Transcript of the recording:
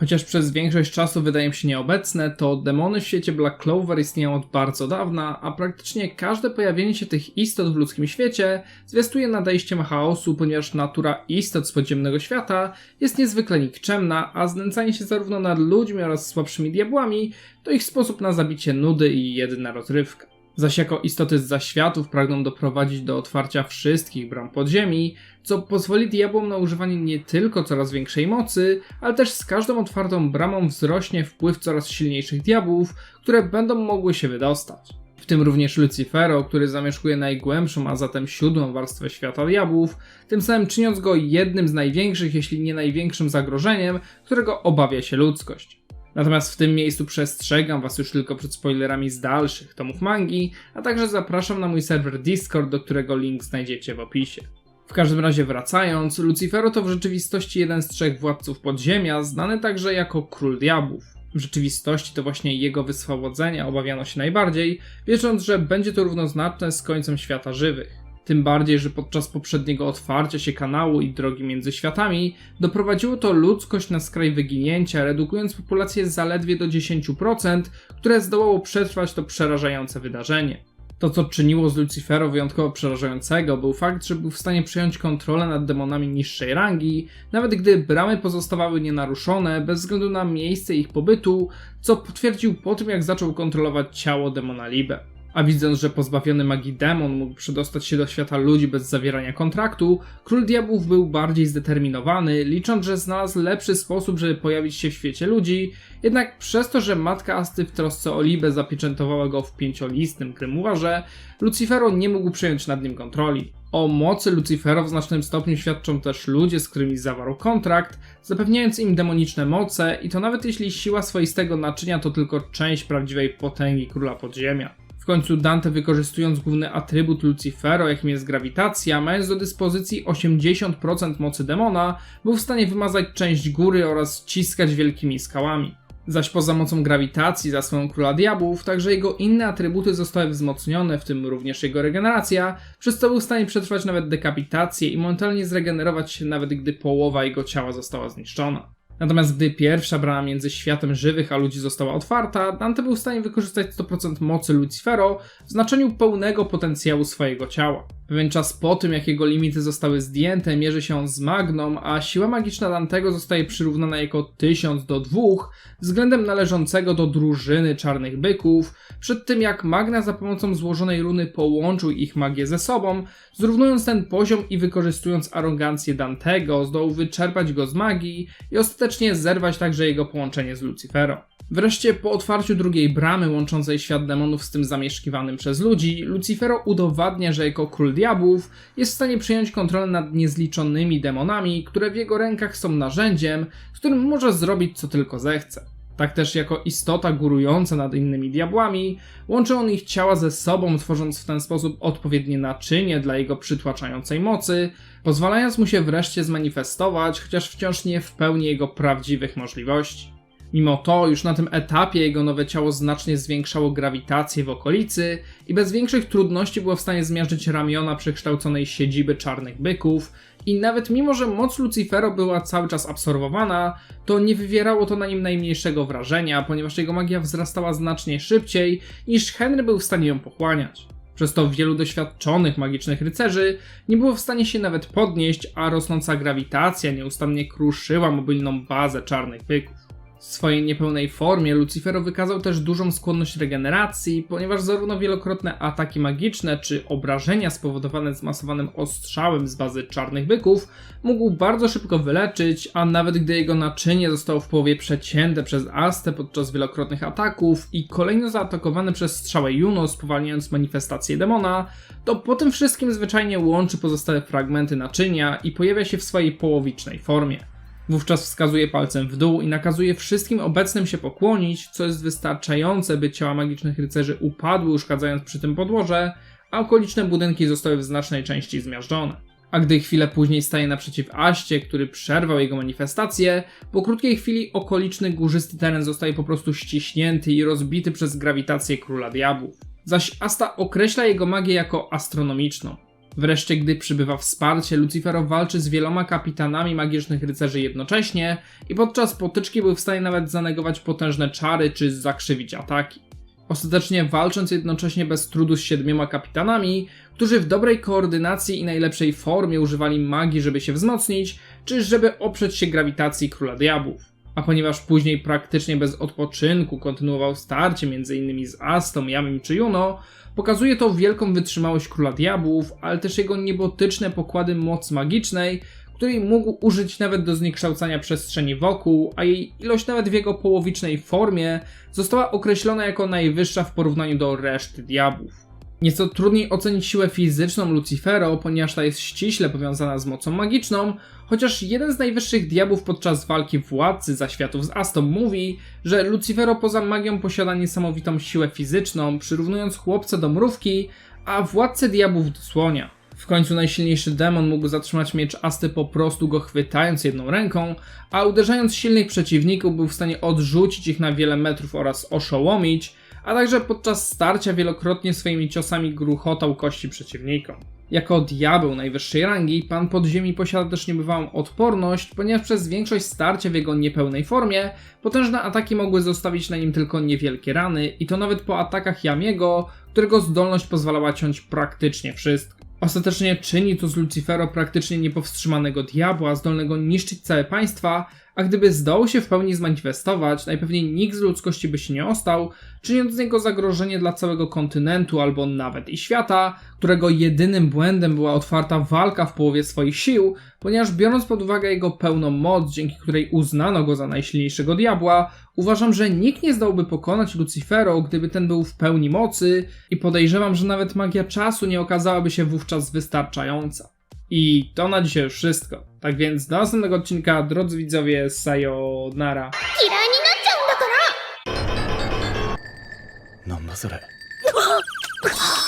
Chociaż przez większość czasu wydają się nieobecne, to demony w świecie Black Clover istnieją od bardzo dawna, a praktycznie każde pojawienie się tych istot w ludzkim świecie zwiastuje nadejściem chaosu, ponieważ natura istot z podziemnego świata jest niezwykle nikczemna, a znęcanie się zarówno nad ludźmi oraz słabszymi diabłami to ich sposób na zabicie nudy i jedyna rozrywka. Zaś jako istoty z zaświatów pragną doprowadzić do otwarcia wszystkich bram podziemi, co pozwoli diabłom na używanie nie tylko coraz większej mocy, ale też z każdą otwartą bramą wzrośnie wpływ coraz silniejszych diabłów, które będą mogły się wydostać. W tym również Lucifero, który zamieszkuje najgłębszą, a zatem siódmą warstwę świata diabłów, tym samym czyniąc go jednym z największych, jeśli nie największym zagrożeniem, którego obawia się ludzkość. Natomiast w tym miejscu przestrzegam Was już tylko przed spoilerami z dalszych tomów mangi, a także zapraszam na mój serwer Discord, do którego link znajdziecie w opisie. W każdym razie wracając, Lucifero to w rzeczywistości jeden z trzech władców podziemia, znany także jako Król Diabłów. W rzeczywistości to właśnie jego wyswobodzenia obawiano się najbardziej, wierząc, że będzie to równoznaczne z końcem świata żywych. Tym bardziej, że podczas poprzedniego otwarcia się kanału i drogi między światami doprowadziło to ludzkość na skraj wyginięcia, redukując populację zaledwie do 10%, które zdołało przetrwać to przerażające wydarzenie. To, co czyniło z Lucifero wyjątkowo przerażającego, był fakt, że był w stanie przejąć kontrolę nad demonami niższej rangi, nawet gdy bramy pozostawały nienaruszone bez względu na miejsce ich pobytu, co potwierdził po tym, jak zaczął kontrolować ciało demona Libe. A widząc, że pozbawiony magii demon mógł przedostać się do świata ludzi bez zawierania kontraktu, król diabłów był bardziej zdeterminowany, licząc, że znalazł lepszy sposób, żeby pojawić się w świecie ludzi, jednak przez to, że matka Asty w trosce o Libę zapieczętowała go w pięciolistym grimoirze, Lucifero nie mógł przejąć nad nim kontroli. O mocy Lucifera w znacznym stopniu świadczą też ludzie, z którymi zawarł kontrakt, zapewniając im demoniczne moce i to nawet jeśli siła swoistego naczynia to tylko część prawdziwej potęgi króla podziemia. Końcu Dante wykorzystując główny atrybut Lucifero, jakim jest grawitacja, mając do dyspozycji 80% mocy demona, był w stanie wymazać część góry oraz ciskać wielkimi skałami. Zaś poza mocą grawitacji za swoją króla diabłów, także jego inne atrybuty zostały wzmocnione, w tym również jego regeneracja, przez co był w stanie przetrwać nawet dekapitację i momentalnie zregenerować się nawet gdy połowa jego ciała została zniszczona. Natomiast gdy pierwsza brama między światem żywych a ludzi została otwarta, Dante był w stanie wykorzystać 100% mocy Lucifero w znaczeniu pełnego potencjału swojego ciała. Pewien czas po tym, jak jego limity zostały zdjęte, mierzy się z Magną, a siła magiczna Dantego zostaje przyrównana jako 1000 do 2 względem należącego do drużyny czarnych byków, przed tym jak Magna za pomocą złożonej runy połączył ich magię ze sobą, zrównując ten poziom i wykorzystując arogancję Dantego, zdołał wyczerpać go z magii i ostatecznie zerwać także jego połączenie z Lucifero. Wreszcie po otwarciu drugiej bramy łączącej świat demonów z tym zamieszkiwanym przez ludzi, Lucifero udowadnia, że jako król diabłów jest w stanie przejąć kontrolę nad niezliczonymi demonami, które w jego rękach są narzędziem, z którym może zrobić co tylko zechce. Tak też jako istota górująca nad innymi diabłami, łączy on ich ciała ze sobą, tworząc w ten sposób odpowiednie naczynie dla jego przytłaczającej mocy, pozwalając mu się wreszcie zmanifestować, chociaż wciąż nie w pełni jego prawdziwych możliwości. Mimo to, już na tym etapie jego nowe ciało znacznie zwiększało grawitację w okolicy i bez większych trudności było w stanie zmiażdżyć ramiona przekształconej siedziby czarnych byków. I nawet mimo, że moc Lucifero była cały czas absorbowana, to nie wywierało to na nim najmniejszego wrażenia, ponieważ jego magia wzrastała znacznie szybciej niż Henry był w stanie ją pochłaniać. Przez to wielu doświadczonych magicznych rycerzy nie było w stanie się nawet podnieść, a rosnąca grawitacja nieustannie kruszyła mobilną bazę czarnych byków. W swojej niepełnej formie Lucifero wykazał też dużą skłonność regeneracji, ponieważ zarówno wielokrotne ataki magiczne czy obrażenia spowodowane zmasowanym ostrzałem z bazy czarnych byków mógł bardzo szybko wyleczyć, a nawet gdy jego naczynie zostało w połowie przecięte przez Astę podczas wielokrotnych ataków i kolejno zaatakowany przez strzałę Juno spowalniając manifestację demona, to po tym wszystkim zwyczajnie łączy pozostałe fragmenty naczynia i pojawia się w swojej połowicznej formie. Wówczas wskazuje palcem w dół i nakazuje wszystkim obecnym się pokłonić, co jest wystarczające, by ciała magicznych rycerzy upadły, uszkadzając przy tym podłoże, a okoliczne budynki zostały w znacznej części zmiażdżone. A gdy chwilę później staje naprzeciw Aście, który przerwał jego manifestację, po krótkiej chwili okoliczny górzysty teren zostaje po prostu ściśnięty i rozbity przez grawitację króla diabłów. Zaś Asta określa jego magię jako astronomiczną. Wreszcie, gdy przybywa wsparcie, Lucifero walczy z wieloma kapitanami magicznych rycerzy jednocześnie i podczas potyczki był w stanie nawet zanegować potężne czary czy zakrzywić ataki. Ostatecznie walcząc jednocześnie bez trudu z siedmioma kapitanami, którzy w dobrej koordynacji i najlepszej formie używali magii, żeby się wzmocnić, czy żeby oprzeć się grawitacji Króla Diabłów. A ponieważ później praktycznie bez odpoczynku kontynuował starcie m.in. z Astą, Yamim czy Juno, pokazuje to wielką wytrzymałość Króla Diabłów, ale też jego niebotyczne pokłady mocy magicznej, której mógł użyć nawet do zniekształcania przestrzeni wokół, a jej ilość nawet w jego połowicznej formie została określona jako najwyższa w porównaniu do reszty diabłów. Nieco trudniej ocenić siłę fizyczną Lucifero, ponieważ ta jest ściśle powiązana z mocą magiczną, chociaż jeden z najwyższych diabłów podczas walki władcy zaświatów z Astą mówi, że Lucifero poza magią posiada niesamowitą siłę fizyczną, przyrównując chłopca do mrówki, a władcę diabłów do słonia. W końcu najsilniejszy demon mógł zatrzymać miecz Asty po prostu go chwytając jedną ręką, a uderzając silnych przeciwników był w stanie odrzucić ich na wiele metrów oraz oszołomić, a także podczas starcia wielokrotnie swoimi ciosami gruchotał kości przeciwnikom. Jako diabeł najwyższej rangi, pan podziemi posiada też niebywałą odporność, ponieważ przez większość starcia w jego niepełnej formie potężne ataki mogły zostawić na nim tylko niewielkie rany i to nawet po atakach Yamiego, którego zdolność pozwalała ciąć praktycznie wszystko. Ostatecznie czyni to z Lucifero praktycznie niepowstrzymanego diabła, zdolnego niszczyć całe państwa, a gdyby zdołał się w pełni zmanifestować, najpewniej nikt z ludzkości by się nie ostał, czyniąc z niego zagrożenie dla całego kontynentu albo nawet i świata, którego jedynym błędem była otwarta walka w połowie swoich sił, ponieważ biorąc pod uwagę jego pełną moc, dzięki której uznano go za najsilniejszego diabła, uważam, że nikt nie zdałby pokonać Lucifero, gdyby ten był w pełni mocy i podejrzewam, że nawet magia czasu nie okazałaby się wówczas wystarczająca. I to na dzisiaj już wszystko. Tak więc do następnego odcinka, drodzy widzowie, sayonara. 嫌いになっちゃうんだからなんだそれ